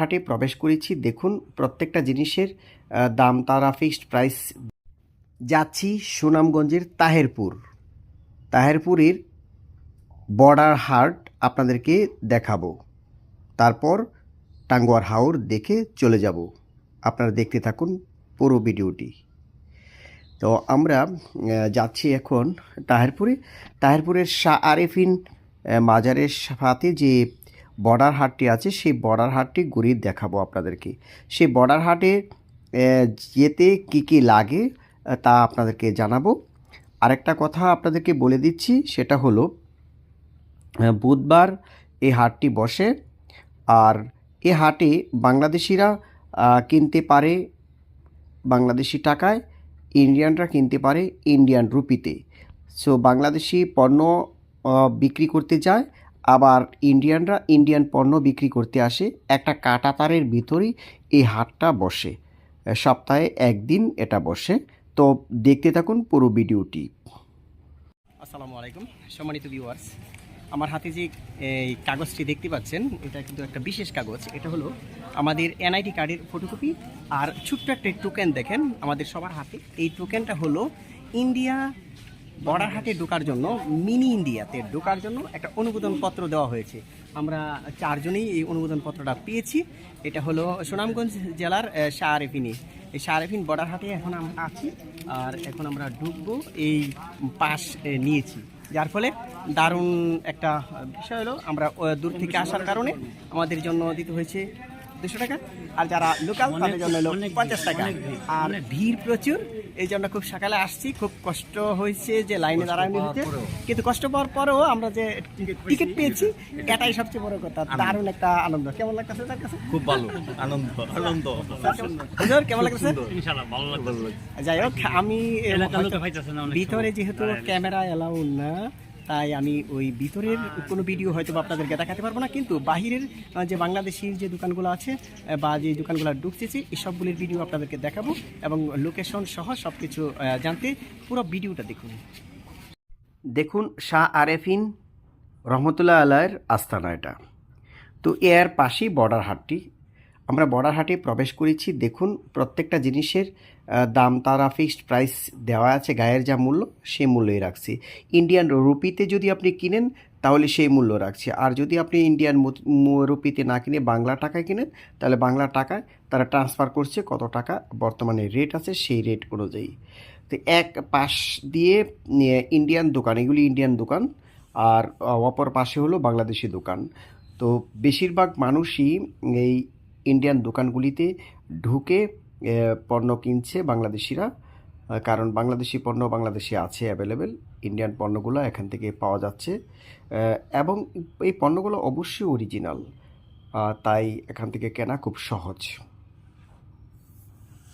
হাটে প্রবেশ করেছি। দেখুন, প্রত্যেকটা জিনিসের দাম তারা ফিক্সড প্রাইস যাচ্ছি সুনামগঞ্জের তাহেরপুর। তাহেরপুরের বর্ডার হাট আপনাদেরকে দেখাবো। তারপর টাঙ্গুয়ার হাওর দেখে চলে যাব। আপনারা দেখতে থাকুন পুরো ভিডিওটি। তো আমরা যাচ্ছি এখন তাহেরপুরে। তাহেরপুরের শাহ আরেফিন মাজারের সাথে যে বর্ডার হাটটি আছে, সেই বর্ডার হাটটি ঘুরিয়ে দেখাবো আপনাদেরকে। সেই বর্ডার হাটে যেতে কী কী লাগে তা আপনাদেরকে জানাব। আরেকটা কথা আপনাদেরকে বলে দিচ্ছি, সেটা হলো বুধবার এই হাটটি বসে, আর এ হাটে বাংলাদেশিরা কিনতে পারে বাংলাদেশি টাকায়, ইন্ডিয়ানরা কিনতে পারে ইন্ডিয়ান রুপিতে। সো, বাংলাদেশি পণ্য বিক্রি করতে যায় আবার ইন্ডিয়ানরা ইন্ডিয়ান পণ্য বিক্রি করতে আসে, একটা কাটা তারের ভিতরেই এই হাটটা বসে। সপ্তাহে একদিন এটা বসে। তো দেখতে থাকুন পুরো ভিডিওটি। আসসালামু আলাইকুম, সম্মানিত ভিউয়ার্স আমার হাতে যে, এই কাগজটি দেখতে পাচ্ছেন, এটা কিন্তু একটা বিশেষ কাগজ। এটা হলো আমাদের এনআইডি কার্ডের ফটোকপি আর ছোট্ট একটা টোকেন দেখেন আমাদের সবার হাতে। এই টোকেনটা হলো ইন্ডিয়া বর্ডার হাটে ঢোকার জন্য মিনি ইন্ডিয়াতে ঢোকার জন্য একটা অনুমোদন পত্র দেওয়া হয়েছে। আমরা চারজনেই এই অনুমোদন পত্রটা পেয়েছি। এটা হলো সুনামগঞ্জ জেলার আহ, শাহ আরেফিনি এই শাহ আরেফিন বর্ডার হাটে এখন আমরা আছি আর এখন আমরা ঢুকবো এই পাস নিয়েছি। যার ফলে দারুণ একটা বিষয় হলো আমরা দূর থেকে আসার কারণে আমাদের জন্য দিতে হয়েছে দুশো টাকা। আর যারা লোকাল তাদের জন্য হলো পঞ্চাশ টাকা। আর ভিড় প্রচুর। এই জন্য খুব সকালে আসছি খুব কষ্ট হয়েছে যে লাইনে দাঁড়ানো হচ্ছে কিন্তু কষ্ট পাওয়ার পরেও আমরা যে টিকিট পেয়েছি। এটাই সবচেয়ে বড় কথা। দারুণ একটা আনন্দ। কেমন লাগতেছে তার কাছে? খুব ভালো। আনন্দ আনন্দ। হুজুর, কেমন লাগতেছে? ইনশাআল্লাহ ভালো লাগল যাই হোক আমি ভিতরে যেহেতু ক্যামেরা এলাউ না তাই আমি ওই ভিতরের কোনো ভিডিও হয়তো বা আপনাদেরকে দেখাতে পারব না কিন্তু বাহিরের যে বাংলাদেশির যে দোকানগুলো আছে বা যে দোকানগুলো ঢুকতেছি এই সবগুলির ভিডিও আপনাদেরকে দেখাবো এবং লোকেশন সহ সব কিছু জানতে পুরো ভিডিওটা দেখুন। দেখুন শাহ আরেফিন রহমতুল্লাহ আলায়ের আস্তানা এটা। তো এর পাশেই বর্ডার হাটটি আমরা বর্ডার হাটে প্রবেশ করেছি। দেখুন, প্রত্যেকটা জিনিসের দাম তারা ফিক্সড প্রাইস দেওয়া আছে, গায়ের যা মূল্য, সেই মূল্যই রাখছি। ইন্ডিয়ান রুপিতে যদি আপনি কিনেন, তাহলে সেই মূল্য রাখছি। আর যদি আপনি ইন্ডিয়ান রুপিতে না কিনে বাংলা টাকায় কিনেন, তাহলে বাংলা টাকায় তারা ট্রান্সফার করছে কত টাকা, বর্তমানে রেট আছে সেই রেট অনুযায়ী। তো এক পাশ দিয়ে ইন্ডিয়ান দোকান, এগুলি ইন্ডিয়ান দোকান, আর অপর পাশে হলো বাংলাদেশি দোকান। তো বেশিরভাগ মানুষই এই ইন্ডিয়ান দোকানগুলিতে ঢুকে পণ্য কিনছে বাংলাদেশিরা। কারণ বাংলাদেশি পণ্য বাংলাদেশে আছে অ্যাভেলেবেল ইন্ডিয়ান পণ্যগুলো এখান থেকে পাওয়া যাচ্ছে। এবং এই পণ্যগুলো অবশ্যই অরিজিনাল তাই এখান থেকে কেনা খুব সহজ।